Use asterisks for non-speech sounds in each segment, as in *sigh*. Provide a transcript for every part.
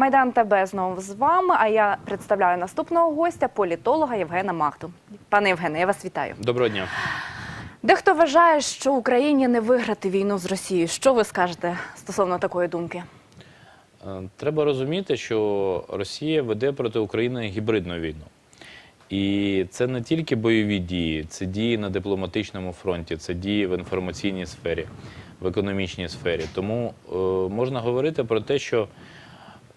Майдан ТБ знову з вами. А я представляю наступного гостя, політолога Євгена Махту. Пане Євгене, я вас вітаю. Доброго дня. Дехто вважає, що Україні не виграти війну з Росією. Що ви скажете стосовно такої думки? Е, Треба розуміти, що Росія веде проти України гібридну війну. І це не тільки бойові дії, це дії на дипломатичному фронті, це дії в інформаційній сфері, в економічній сфері. Тому е, можна говорити про те, що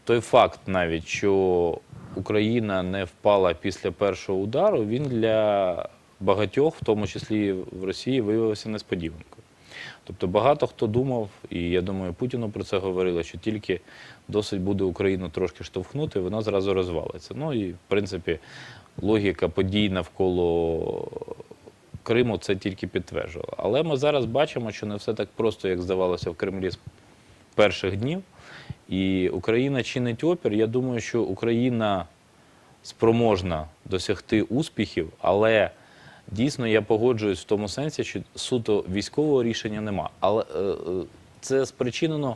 той факт навіть, що Україна не впала після першого удару, він для багатьох, в тому числі в Росії, виявився несподіванкою. Тобто багато хто думав, і я думаю, Путіну про це говорили, що тільки досить буде Україну трошки штовхнути, вона зразу розвалиться. Ну і в принципі логіка подій навколо Криму це тільки підтверджувала. Але ми зараз бачимо, що не все так просто, як здавалося в Кремлі з перших днів. І Україна чинить опір. Я думаю, що Україна спроможна досягти успіхів, але дійсно я погоджуюсь в тому сенсі, що суто військового рішення нема. Але е, е, це спричинено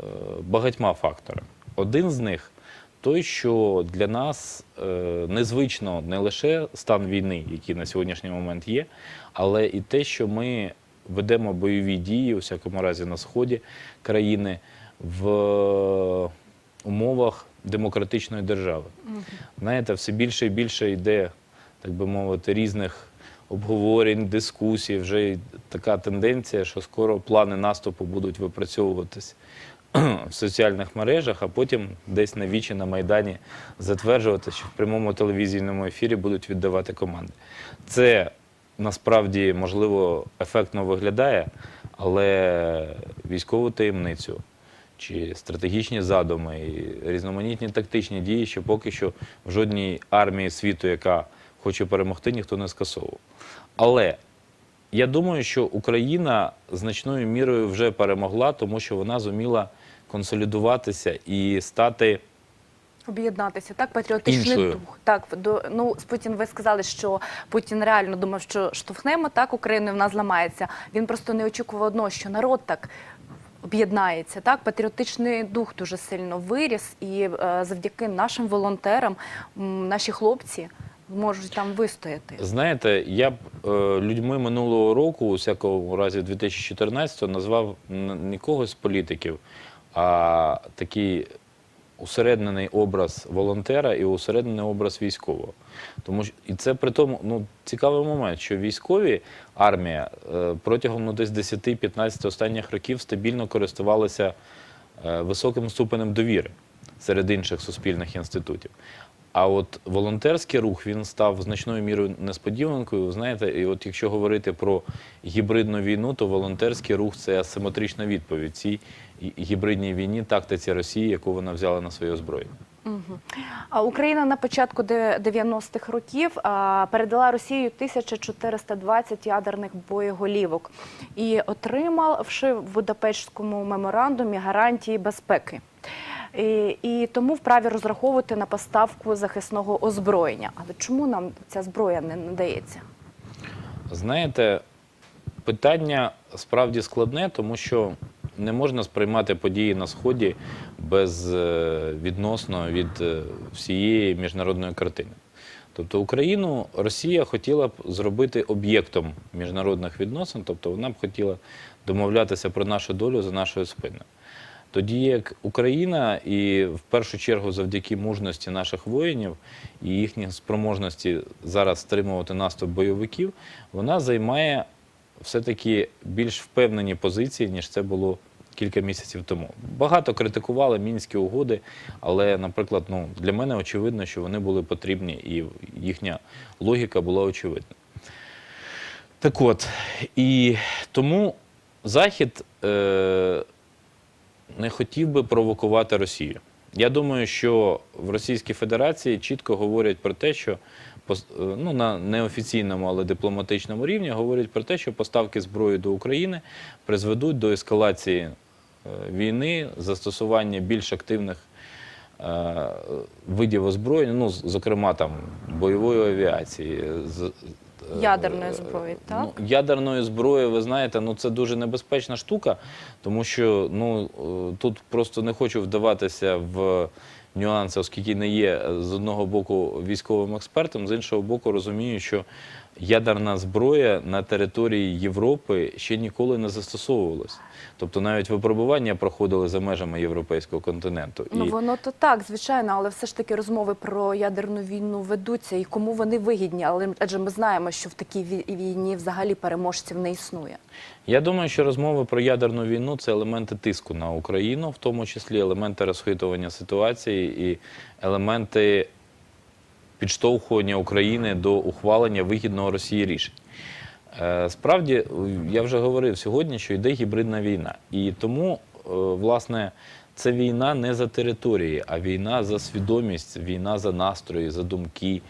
е, багатьма факторами. Один з них той, що для нас незвично не лише стан війни, який на сьогоднішній момент є, але і те, що ми ведемо бойові дії, у всякому разі на сході країни, в умовах демократичної держави. Знаєте, все більше і більше йде, так би мовити, різних обговорень, дискусій. Вже така тенденція, що скоро плани наступу будуть випрацьовуватись *clears throat* в соціальних мережах, а потім десь на вічі на Майдані затверджувати, що в прямому телевізійному ефірі будуть віддавати команди. Це насправді можливо ефектно виглядає, але військову таємницю чи стратегічні задуми, і різноманітні тактичні дії, що поки що в жодній армії світу, яка хоче перемогти, ніхто не скасовував. Але я думаю, що Україна значною мірою вже перемогла, тому що вона зуміла консолідуватися і стати Об'єднатися, так, патріотичний Іншою. дух. Так, до ну з Путін ви сказали, що Путін реально думав, що штовхнемо так Україну, і вона зламається. Він просто не очікував одного, що народ так об'єднається. Так, патріотичний дух дуже сильно виріс, і е, завдяки нашим волонтерам наші хлопці можуть там вистояти. Знаєте, я б е, людьми минулого року, у всякому разі 2014-го, назвав не когось з політиків, а такий усереднений образ волонтера і усереднений образ військового. Тому що і це при тому ну, цікавий момент, що військові армія е, протягом ну, десь 10-15 останніх років стабільно користувалися е, високим ступенем довіри серед інших суспільних інститутів. А от волонтерський рух він став значною мірою несподіванкою. Знаєте, і от якщо говорити про гібридну війну, то волонтерський рух це асиметрична відповідь цій гібридній війні, тактиці Росії, яку вона взяла на своє озброєння. А Україна на початку 90-х років передала Росії 1420 ядерних боєголівок і отримавши в Будапештському меморандумі гарантії безпеки. І, і тому вправі розраховувати на поставку захисного озброєння. Але чому нам ця зброя не надається? Знаєте, питання справді складне, тому що не можна сприймати події на Сході безвідносно від е, всієї міжнародної картини. Тобто Україну Росія хотіла б зробити об'єктом міжнародних відносин, тобто вона б хотіла домовлятися про нашу долю за нашою спиною. Тоді як Україна, і в першу чергу завдяки мужності наших воїнів і їхній спроможності зараз стримувати наступ бойовиків, вона займає все-таки більш впевнені позиції, ніж це було кілька місяців тому. Багато критикували мінські угоди, але, наприклад, ну, для мене очевидно, що вони були потрібні, і їхня логіка була очевидна. Так от, і тому Захід. Е- не хотів би провокувати Росію. Я думаю, що в Російській Федерації чітко говорять про те, що е, ну, на неофіційному, але дипломатичному рівні говорять про те, що поставки зброї до України призведуть до ескалації війни, застосування більш активних е, видів озброєння, ну, зокрема там бойової авіації, е, Ядерної зброї, так? Ну, ядерної зброї, ви знаєте, ну це дуже небезпечна штука, тому що ну е, тут просто не хочу вдаватися в нюанси, оскільки не є е, з одного боку військовим експертом, з іншого боку, розумію, що ядерна зброя на території Європи ще ніколи не застосовувалась. Тобто навіть випробування проходили за межами європейського континенту. Ну І- воно то так, звичайно, але все ж таки розмови про ядерну війну ведуться і кому вони вигідні. Але адже ми знаємо, що в такій війні взагалі переможців не існує. Я думаю, що розмови про ядерну війну це елементи тиску на Україну, в тому числі елементи розхитування ситуації і елементи підштовхування України до ухвалення вигідного Росії рішень. Е, Справді, я вже говорив сьогодні, що йде гібридна війна. І тому, е, власне, це війна не за території, а війна за свідомість, війна за настрої, за думки,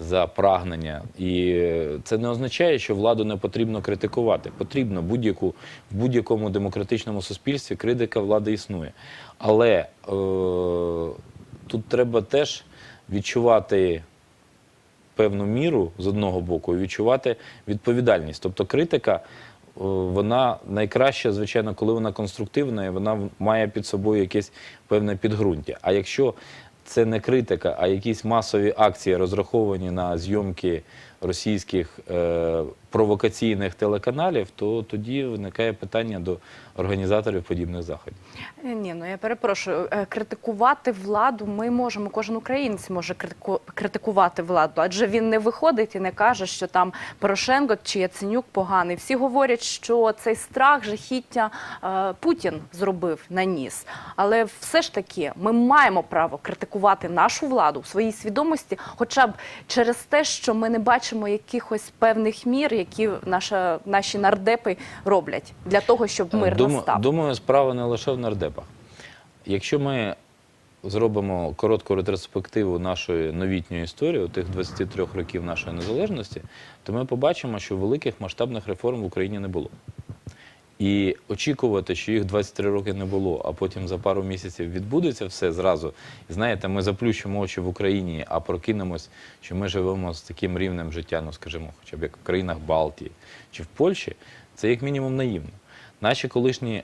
за прагнення. І е, це не означає, що владу не потрібно критикувати. Потрібно будь-яку в будь-якому демократичному суспільстві критика влади існує. Але е, тут треба теж відчувати певну міру з одного боку і відчувати відповідальність. Тобто критика, е, вона найкраща, звичайно, коли вона конструктивна, і вона має під собою якесь певне підґрунтя. А якщо це не критика, а якісь масові акції, розраховані на зйомки російських е, провокаційних телеканалів, то тоді виникає питання до організаторів подібних заходів. Е, Ні, ну я перепрошую, е, критикувати владу ми можемо, кожен українець може критикувати владу, адже він не виходить і не каже, що там Порошенко чи Яценюк поганий. Всі говорять, що цей страх, жахіття е, Путін зробив, наніс. Але все ж таки ми маємо право критикувати нашу владу в своїй свідомості, хоча б через те, що ми не бачимо якихось певних мір, які наша, наші нардепи роблять для того, щоб мир Думаю, настав. думаю, справа не лише в нардепах. Якщо ми зробимо коротку ретроспективу нашої новітньої історії, тих 23 років нашої незалежності, то ми побачимо, що великих масштабних реформ в Україні не було. І очікувати, що їх 23 роки не було, а потім за пару місяців відбудеться все зразу. І знаєте, ми заплющимо очі в Україні, а прокинемось, що ми живемо з таким рівнем життя, ну скажімо, хоча б як в країнах Балтії чи в Польщі, це як мінімум наївно. Наші колишні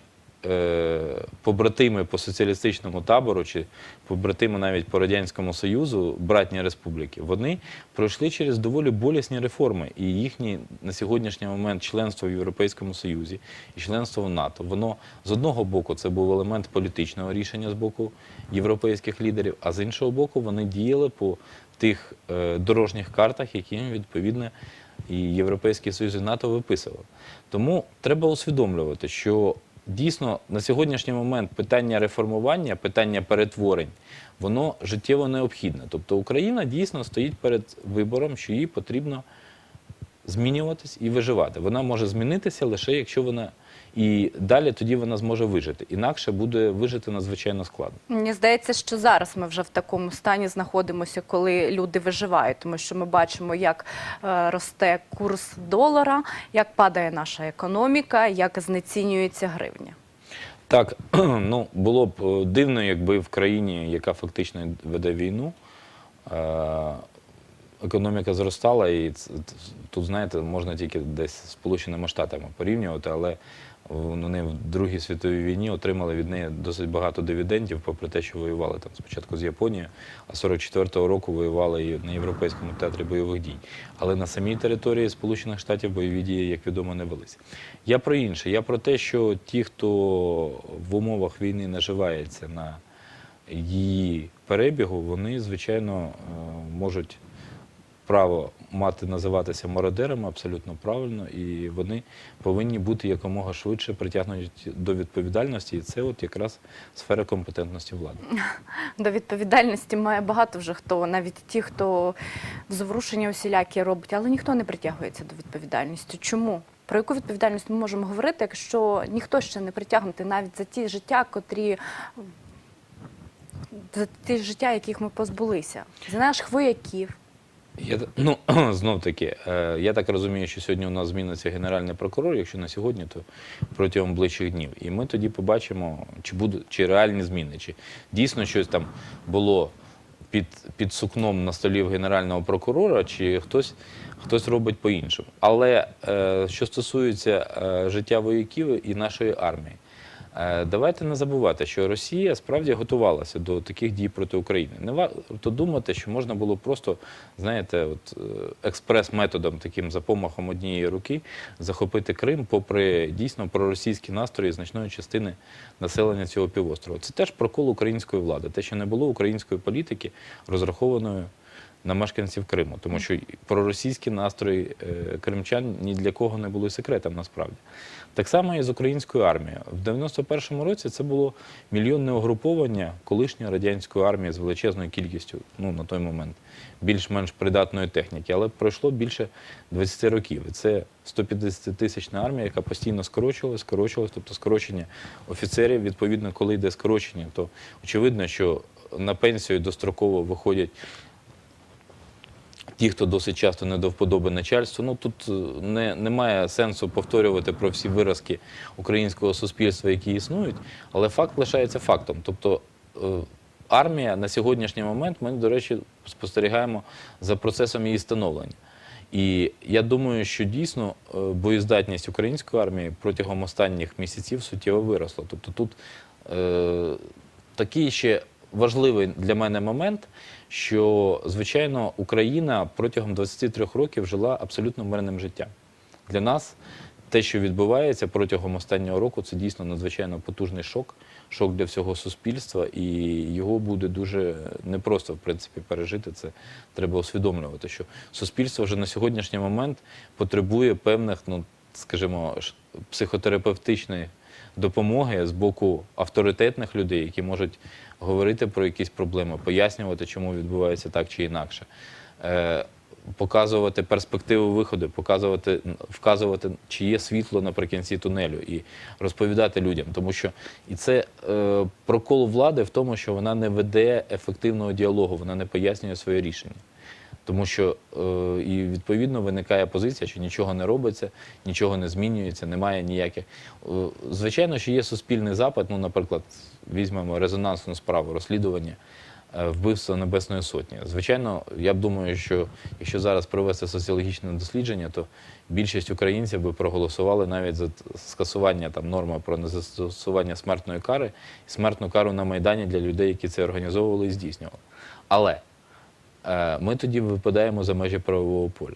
побратими по соціалістичному табору, чи побратими навіть по Радянському Союзу, братні республіки, вони пройшли через доволі болісні реформи. І їхні на сьогоднішній момент членство в Європейському Союзі і членство в НАТО, воно з одного боку це був елемент політичного рішення з боку європейських лідерів, а з іншого боку, вони діяли по тих е, дорожніх картах, які їм відповідно і Європейський Союз і НАТО виписував. Тому треба усвідомлювати, що дійсно на сьогоднішній момент питання реформування, питання перетворень, воно життєво необхідне. Тобто Україна дійсно стоїть перед вибором, що їй потрібно змінюватись і виживати. Вона може змінитися лише якщо вона і далі тоді вона зможе вижити. Інакше буде вижити надзвичайно складно. Мені здається, що зараз ми вже в такому стані знаходимося, коли люди виживають, тому що ми бачимо, як е, росте курс долара, як падає наша економіка, як знецінюється гривня. Так, *clears throat* ну було б е, дивно, якби в країні, яка фактично веде війну, е, економіка зростала, і тут, знаєте, можна тільки десь Сполученими Штатами порівнювати, але вони в Другій світовій війні отримали від неї досить багато дивідендів, попри те, що воювали там спочатку з Японією, а 44-го року воювали і на Європейському театрі бойових дій. Але на самій території Сполучених Штатів бойові дії, як відомо, не велися. Я про інше. Я про те, що ті, хто в умовах війни наживається на її перебігу, вони, звичайно, е, можуть право мати називатися мародерами абсолютно правильно, і вони повинні бути якомога швидше притягнуті до відповідальності. І це от якраз сфера компетентності влади. *laughs* До відповідальності має багато вже хто, навіть ті, хто зворушення усілякі робить, але ніхто не притягується до відповідальності. Чому? Про яку відповідальність ми можемо говорити, якщо ніхто ще не притягнутий навіть за ті життя, котрі за ті життя, яких ми позбулися, за наших вояків. Я, ну, *clears throat* знов таки, е, я так розумію, що сьогодні у нас зміниться генеральний прокурор. Якщо не сьогодні, то протягом ближчих днів. І ми тоді побачимо, чи будуть чи реальні зміни, чи дійсно щось там було під, під сукном на столі в генерального прокурора, чи хтось, хтось робить по-іншому. Але е, що стосується е, життя вояків і нашої армії, давайте не забувати, що Росія справді готувалася до таких дій проти України. Не варто думати, що можна було просто, знаєте, от, е, експрес-методом, таким за помахом однієї руки, захопити Крим, попри дійсно проросійські настрої значної частини населення цього півострова. Це теж прокол української влади, те, що не було української політики, розрахованої на мешканців Криму, тому що проросійські настрої е, кримчан ні для кого не були секретом насправді. Так само і з українською армією. В 91-му році це було мільйонне угруповання колишньої радянської армії з величезною кількістю, ну на той момент, більш-менш придатної техніки, але пройшло більше 20 років. І це 150 тисячна армія, яка постійно скорочувалась, скорочувалась, тобто скорочення офіцерів. Відповідно, коли йде скорочення, то очевидно, що на пенсію достроково виходять ті, хто досить часто не до вподоби начальству. Ну тут е, не, немає сенсу повторювати про всі виразки українського суспільства, які існують, але факт лишається фактом. Тобто е, армія на сьогоднішній момент, ми, до речі, спостерігаємо за процесом її становлення. І я думаю, що дійсно е, боєздатність української армії протягом останніх місяців суттєво виросла. Тобто тут е, такий ще важливий для мене момент, що звичайно Україна протягом 23 років жила абсолютно мирним життям. Для нас те, що відбувається протягом останнього року, це дійсно надзвичайно потужний шок, шок для всього суспільства, і його буде дуже непросто в принципі пережити. Це треба усвідомлювати, що суспільство вже на сьогоднішній момент потребує певних, ну скажімо, психотерапевтичної допомоги з боку авторитетних людей, які можуть говорити про якісь проблеми, пояснювати, чому відбувається так чи інакше. Е, Показувати перспективу виходу, показувати, вказувати, чи є світло наприкінці тунелю, і розповідати людям. Тому що і це е, прокол влади в тому, що вона не веде ефективного діалогу, вона не пояснює своє рішення. Тому що е, і відповідно виникає позиція, що нічого не робиться, нічого не змінюється, немає ніяких. Е, звичайно, що є суспільний запит. Ну, наприклад, візьмемо резонансну справу розслідування е, вбивства Небесної Сотні. Звичайно, я б думаю, що якщо зараз провести соціологічне дослідження, то більшість українців би проголосували навіть за скасування там норми про незастосування смертної кари смертну кару на Майдані для людей, які це організовували і здійснювали. Але ми тоді випадаємо за межі правового поля.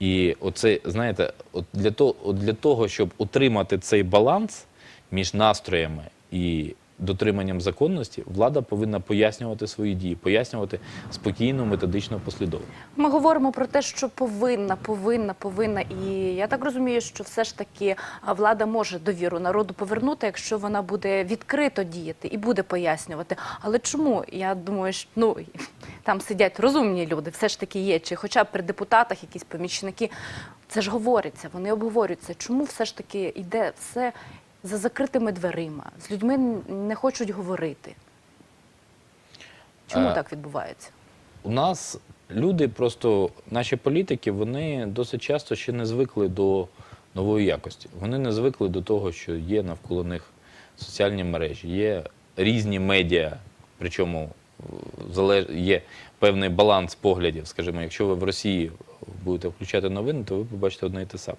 І оце, знаєте, от для того, от для того, щоб утримати цей баланс між настроями і дотриманням законності, влада повинна пояснювати свої дії, пояснювати спокійно, методично, послідовно. Ми говоримо про те, що повинна, повинна, повинна. І я так розумію, що все ж таки влада може довіру народу повернути, якщо вона буде відкрито діяти і буде пояснювати. Але чому? Я думаю, що ну *laughs* там сидять розумні люди, все ж таки є, чи хоча б при депутатах якісь помічники. Це ж говориться, вони обговорюються. Чому все ж таки йде все за закритими дверима? З людьми не хочуть говорити. Чому Е, так відбувається? У нас люди, просто наші політики, вони досить часто ще не звикли до нової якості. Вони не звикли до того, що є навколо них соціальні мережі, є різні медіа, причому є певний баланс поглядів. Скажімо, якщо ви в Росії будете включати новини, то ви побачите одне і те саме.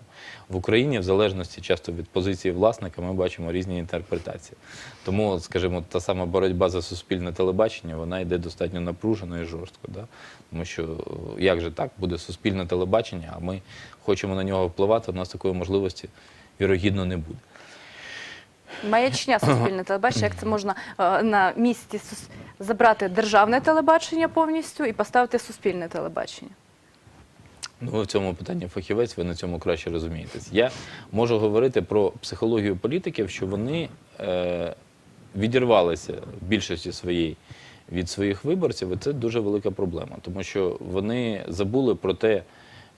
В Україні, в залежності часто від позиції власника, ми бачимо різні інтерпретації. Тому, скажімо, та сама боротьба за суспільне телебачення, вона йде достатньо напружено і жорстко. Да? Тому що е, як же так, буде суспільне телебачення, а ми хочемо на нього впливати, у нас такої можливості вірогідно не буде. Маячня суспільне телебачення, як це можна е, на місці сус- забрати державне телебачення повністю і поставити суспільне телебачення? Ну, ви в цьому питанні фахівець, ви на цьому краще розумієтесь. Я можу говорити про психологію політиків, що вони е, відірвалися в більшості своєї від своїх виборців, і це дуже велика проблема, тому що вони забули про те,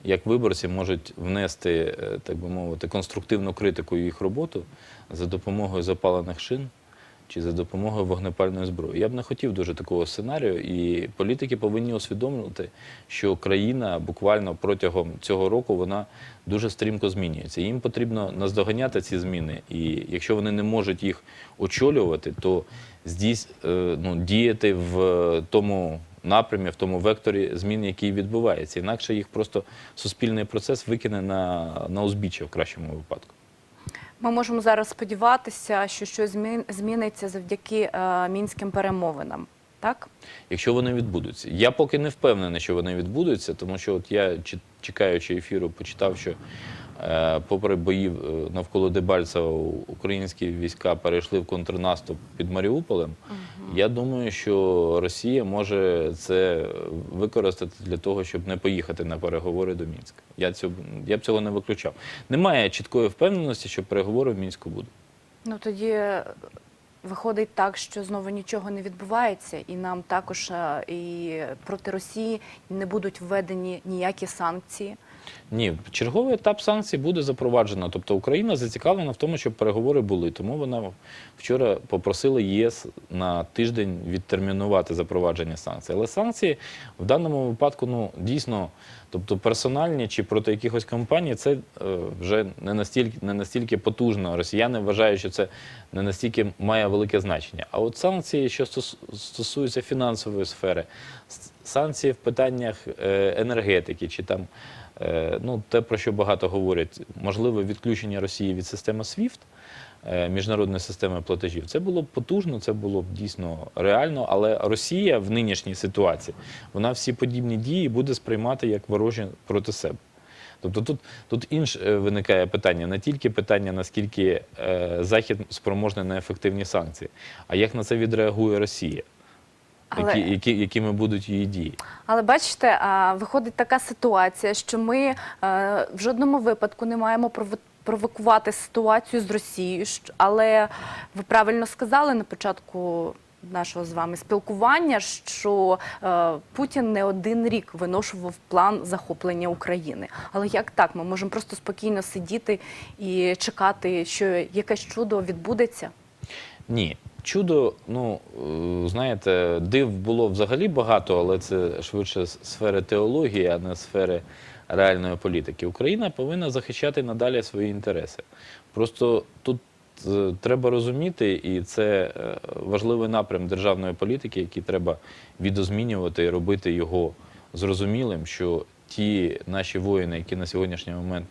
як виборці можуть внести, е, так би мовити, конструктивну критику їх роботу за допомогою запалених шин чи за допомогою вогнепальної зброї. Я б не хотів дуже такого сценарію, і політики повинні усвідомлювати, що країна буквально протягом цього року вона дуже стрімко змінюється. Їм потрібно наздоганяти ці зміни, і якщо вони не можуть їх очолювати, то здійс, е, ну, діяти в тому напрямі, в тому векторі змін, який відбувається. Інакше їх просто суспільний процес викине на, на узбіччя в кращому випадку. Ми можемо зараз сподіватися, що щось змін- зміниться завдяки е, мінським перемовинам. Так? Якщо вони відбудуться. Я поки не впевнений, що вони відбудуться, тому що от я, чи- чекаючи ефіру, почитав, що попри боїв е, навколо Дебальцева українські війська перейшли в контрнаступ під Маріуполем. Я думаю, що Росія може це використати для того, щоб не поїхати на переговори до Мінська. Я, цього, я б цього не виключав. Немає чіткої впевненості, що переговори в Мінську будуть. Ну тоді е, виходить так, що знову нічого не відбувається, і нам також е, і проти Росії не будуть введені ніякі санкції. Ні, черговий етап санкцій буде запроваджено. Тобто Україна зацікавлена в тому, щоб переговори були. Тому вона вчора попросила ЄС на тиждень відтермінувати запровадження санкцій. Але санкції в даному випадку ну дійсно, тобто персональні чи проти якихось компаній, це е, вже не настільки не настільки потужно. Росіяни вважають, що це не настільки має велике значення. А от санкції, що стосуються фінансової сфери, санкції в питаннях е, енергетики чи там. Е, Ну, те, про що багато говорять, можливе відключення Росії від системи SWIFT, міжнародної системи платежів. Це було б потужно, це було б дійсно реально. Але Росія в нинішній ситуації вона всі подібні дії буде сприймати як ворожі проти себе. Тобто тут, тут інше е, виникає питання, не тільки питання, наскільки е, Захід спроможний на ефективні санкції, а як на це відреагує Росія, Але- які, які, якими будуть її дії. Але бачите, а, виходить така ситуація, що ми е, в жодному випадку не маємо провокувати ситуацію з Росією. Але ви правильно сказали на початку нашого з вами спілкування, що е, Путін не один рік виношував план захоплення України. Але як так? Ми можемо просто спокійно сидіти і чекати, що якесь чудо відбудеться. Ні. Чудо, ну е, знаєте, див було взагалі багато, але це швидше сфери теології, а не сфери реальної політики. Україна повинна захищати надалі свої інтереси. Просто тут е, треба розуміти, і це е, важливий напрям державної політики, який треба відозмінювати і робити його зрозумілим, що ті наші воїни, які на сьогоднішній момент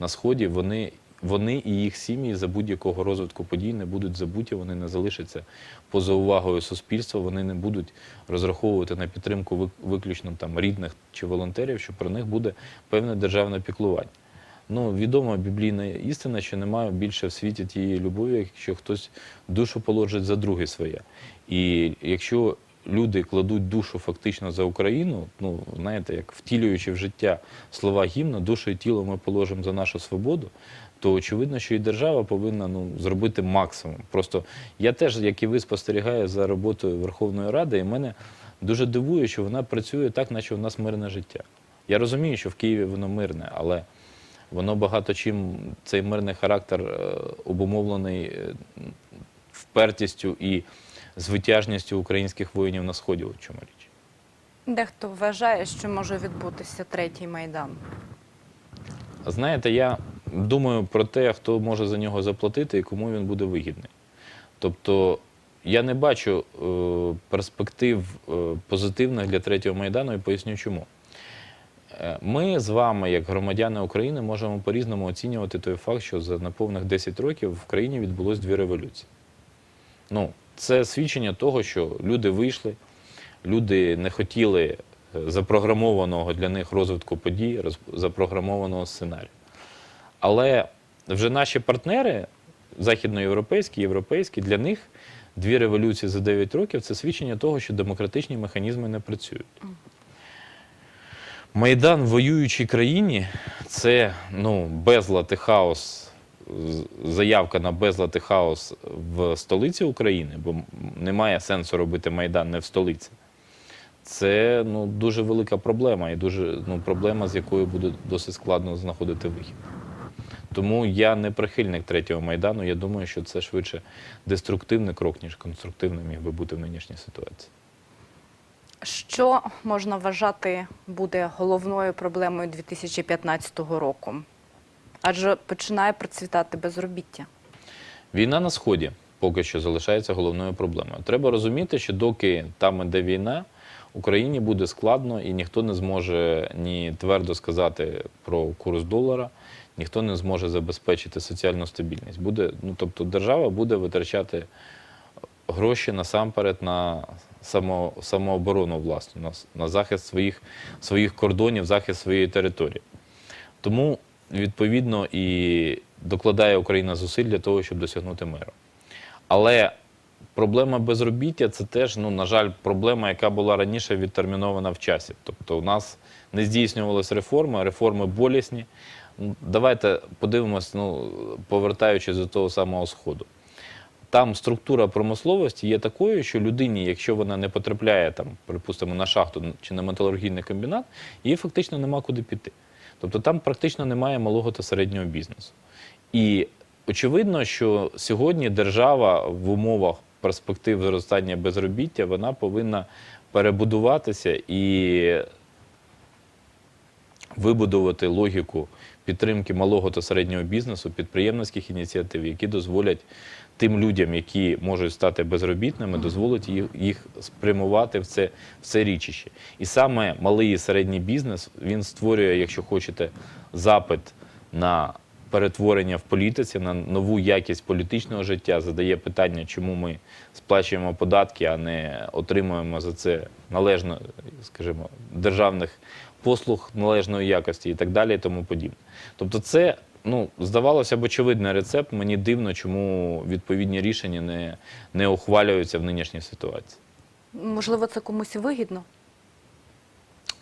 на сході, вони, вони і їх сім'ї за будь-якого розвитку подій не будуть забуті, вони не залишаться поза увагою суспільства, вони не будуть розраховувати на підтримку виключно там рідних чи волонтерів, що про них буде певне державне піклування. Ну, відома біблійна істина, що немає більше в світі тієї любові, якщо хтось душу положить за друге своє. І якщо люди кладуть душу фактично за Україну, ну знаєте, як втілюючи в життя слова гімна, душу і тіло ми положимо за нашу свободу, то очевидно, що і держава повинна ну, зробити максимум. Просто я теж, як і ви, спостерігаю за роботою Верховної Ради, і мене дуже дивує, що вона працює так, наче у нас мирне життя. Я розумію, що в Києві воно мирне, але воно багато чим цей мирний характер е, обумовлений е, впертістю і звитяжністю українських воїнів на сході. От чому річ. Дехто вважає, що може відбутися третій майдан. Знаєте, я думаю про те, хто може за нього заплатити і кому він буде вигідний. Тобто я не бачу е, перспектив е, позитивних для третього майдану і поясню чому. Е, Ми з вами, як громадяни України, можемо по-різному оцінювати той факт, що за неповних 10 років в країні відбулось дві революції. Ну, це свідчення того, що люди вийшли, люди не хотіли е, запрограмованого для них розвитку подій, запрограмованого сценарію. Але вже наші партнери, західноєвропейські, європейські, для них дві революції за 9 років це свідчення того, що демократичні механізми не працюють. Майдан в воюючій країні це ну, безлад і хаос, заявка на безлад і хаос в столиці України, бо немає сенсу робити Майдан не в столиці. Це ну, дуже велика проблема і дуже ну, проблема, з якою буде досить складно знаходити вихід. Тому я не прихильник третього майдану. Я думаю, що це швидше деструктивний крок, ніж конструктивний міг би бути в нинішній ситуації. Що можна вважати буде головною проблемою 2015 року? Адже починає процвітати безробіття. Війна на сході поки що залишається головною проблемою. Треба розуміти, що доки там іде війна, Україні буде складно і ніхто не зможе ні твердо сказати про курс долара, ніхто не зможе забезпечити соціальну стабільність. Буде, ну, тобто держава буде витрачати гроші насамперед на само, самооборону власну, на, на захист своїх, своїх кордонів, захист своєї території. Тому, відповідно, і докладає Україна зусиль для того, щоб досягнути миру. Але проблема безробіття це теж, ну, на жаль, проблема, яка була раніше відтермінована в часі. Тобто у нас не здійснювалися реформи, реформи болісні. Давайте подивимось, ну, повертаючись до того самого Сходу. Там структура промисловості є такою, що людині, якщо вона не потрапляє, там, припустимо, на шахту чи на металургійний комбінат, їй фактично нема куди піти. Тобто там практично немає малого та середнього бізнесу. І очевидно, що сьогодні держава в умовах перспектив зростання безробіття вона повинна перебудуватися і вибудувати логіку підтримки малого та середнього бізнесу, підприємницьких ініціатив, які дозволять тим людям, які можуть стати безробітними, дозволить їх, їх спрямувати в це, в це річище. І саме малий і середній бізнес він створює, якщо хочете, запит на перетворення в політиці, на нову якість політичного життя, задає питання, чому ми сплачуємо податки, а не отримуємо за це належно, скажімо, державних послуг належної якості і так далі, і тому подібне. Тобто, це ну, здавалося б, очевидний рецепт. Мені дивно, чому відповідні рішення не, не ухвалюються в нинішній ситуації. Можливо, це комусь вигідно.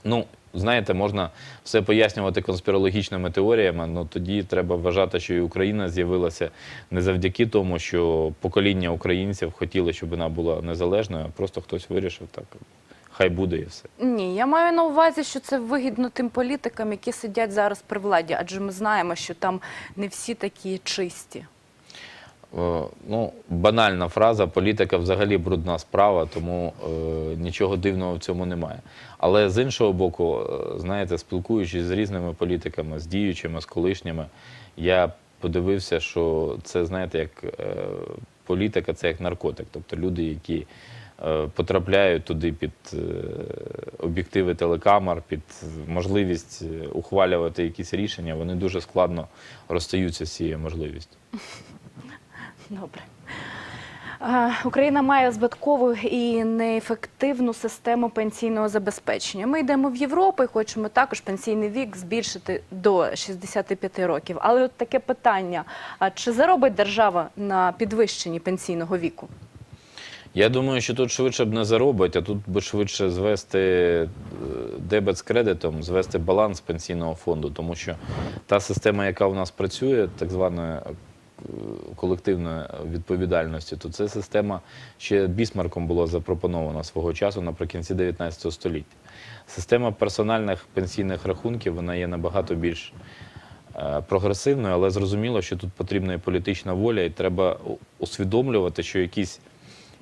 Ну, знаєте, можна все пояснювати конспірологічними теоріями, але тоді треба вважати, що і Україна з'явилася не завдяки тому, що покоління українців хотіли, щоб вона була незалежною, а просто хтось вирішив так. Хай буде і все. Ні, я маю на увазі, що це вигідно тим політикам, які сидять зараз при владі, адже ми знаємо, що там не всі такі чисті. Е, Ну, банальна фраза, політика взагалі брудна справа, тому е, нічого дивного в цьому немає. Але з іншого боку, е, знаєте, спілкуючись з різними політиками, з діючими, з колишніми, я подивився, що це, знаєте, як е, політика, це як наркотик. Тобто люди, які потрапляють туди під е, об'єктиви телекамер, під можливість е, ухвалювати якісь рішення, вони дуже складно розстаються з цією можливістю. Добре. Е, Україна має збиткову і неефективну систему пенсійного забезпечення. Ми йдемо в Європу і хочемо також пенсійний вік збільшити до 65 років. Але от таке питання: чи заробить держава на підвищенні пенсійного віку? Я думаю, що тут швидше б не заробить, а тут би швидше звести е, дебет з кредитом, звести баланс пенсійного фонду, тому що та система, яка у нас працює, так званої е, колективної відповідальності, то це система ще бісмарком була запропонована свого часу наприкінці 19 століття. Система персональних пенсійних рахунків вона є набагато більш е, прогресивною, але зрозуміло, що тут потрібна і політична воля, і треба усвідомлювати, що якісь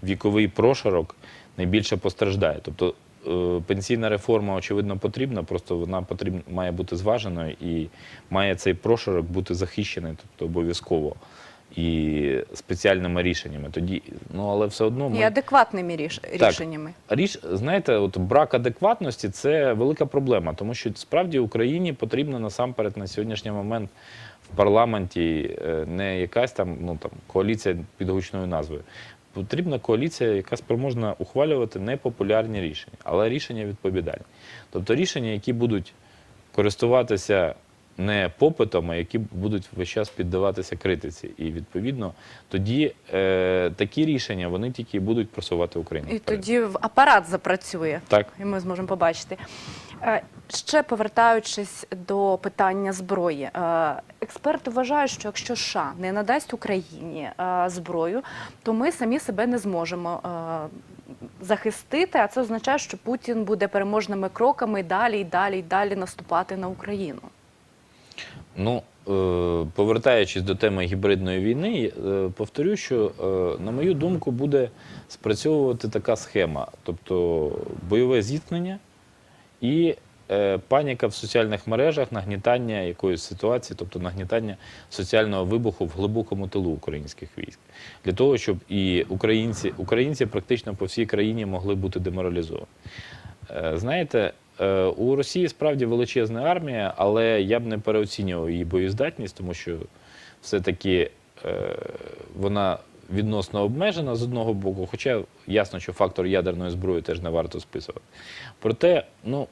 віковий прошарок найбільше постраждає. Тобто е, пенсійна реформа, очевидно, потрібна, просто вона потрібна, має бути зваженою і має цей прошарок бути захищений, тобто обов'язково. І спеціальними рішеннями. Тоді, ну але все одно ми І адекватними ріш... рішеннями. Річ, знаєте, от брак адекватності це велика проблема, тому що справді Україні потрібно насамперед на сьогоднішній момент в парламенті е, не якась там, ну там коаліція під гучною назвою. Потрібна коаліція, яка спроможна ухвалювати непопулярні рішення, але рішення відповідальні. Тобто рішення, які будуть користуватися не попитом, а які будуть весь час піддаватися критиці. І відповідно тоді е, такі рішення вони тільки будуть просувати Україну. І вперед. тоді апарат запрацює. Так. І ми зможемо побачити. Ще повертаючись до питання зброї, Е, експерти вважають, що якщо США не надасть Україні е, зброю, то ми самі себе не зможемо е, захистити. А це означає, що Путін буде переможними кроками далі і далі і далі наступати на Україну. Ну, повертаючись до теми гібридної війни, повторю, що, на мою думку, буде спрацьовувати така схема: тобто бойове зіткнення і паніка в соціальних мережах, нагнітання якоїсь ситуації, тобто нагнітання соціального вибуху в глибокому тилу українських військ, для того, щоб і українці, українці практично по всій країні могли бути деморалізовані. Е, Знаєте, е, у Росії справді величезна армія, але я б не переоцінював її боєздатність, тому що все-таки е, вона відносно обмежена з одного боку, хоча ясно, що фактор ядерної зброї теж не варто списувати. Проте, ну.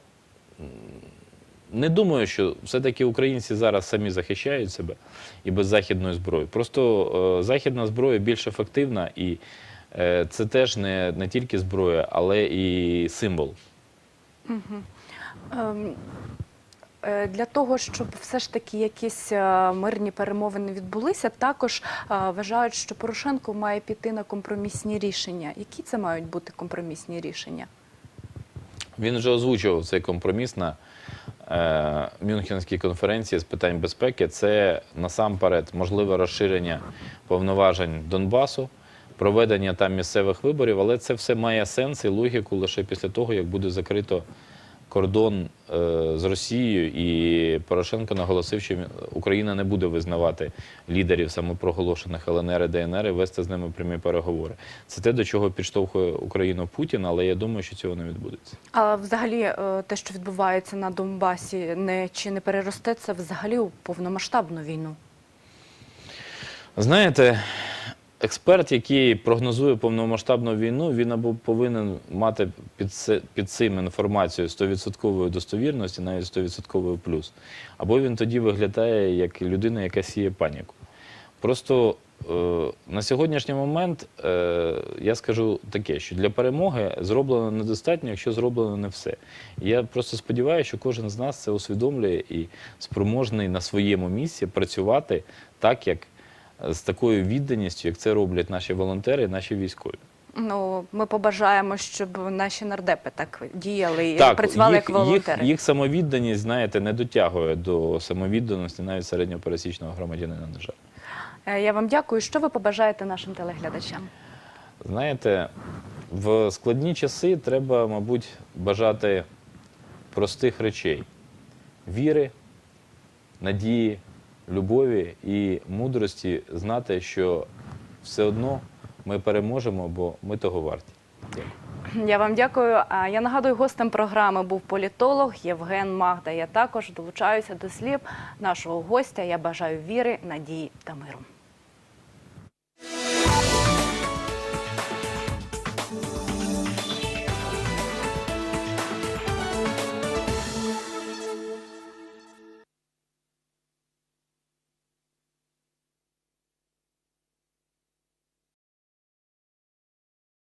Не думаю, що все-таки українці зараз самі захищають себе і без західної зброї. Просто е, західна зброя більш ефективна, і е, це теж не, не тільки зброя, але і символ. Ем, е, Для того, щоб все ж таки якісь е, мирні перемовини відбулися, також е, вважають, що Порошенко має піти на компромісні рішення. Які це мають бути компромісні рішення? Він вже озвучував цей компроміс на е, Мюнхенській конференції з питань безпеки. Це насамперед можливе розширення повноважень Донбасу, проведення там місцевих виборів, але це все має сенс і логіку лише після того, як буде закрито кордон е, з Росією, і Порошенко наголосив, що Україна не буде визнавати лідерів самопроголошених ЛНР і ДНР і вести з ними прямі переговори. Це те, до чого підштовхує Україну Путін, але я думаю, що цього не відбудеться. А взагалі, е, те, що відбувається на Донбасі, не чи не переросте це взагалі у повномасштабну війну? Знаєте, експерт, який прогнозує повномасштабну війну, він або повинен мати під, під цим інформацію 100% достовірності, навіть 100% плюс. Або він тоді виглядає як людина, яка сіє паніку. Просто е, на сьогоднішній момент е, я скажу таке, що для перемоги зроблено недостатньо, якщо зроблено не все. Я просто сподіваюся, що кожен з нас це усвідомлює і спроможний на своєму місці працювати так, як з такою відданістю, як це роблять наші волонтери, наші військові. Ну, ми побажаємо, щоб наші нардепи так діяли і працювали як волонтери. Їх, їх самовідданість, знаєте, не дотягує до самовідданості навіть середньопересічного громадянина, на жаль. Е, Я вам дякую. Що ви побажаєте нашим телеглядачам? Знаєте, в складні часи треба, мабуть, бажати простих речей: віри, надії, любові і мудрості знати, що все одно ми переможемо, бо ми того варті. Дякую. Я вам дякую. Я нагадую, гостем програми був політолог Євген Магда. Я також долучаюся до слів нашого гостя. Я бажаю віри, надії та миру.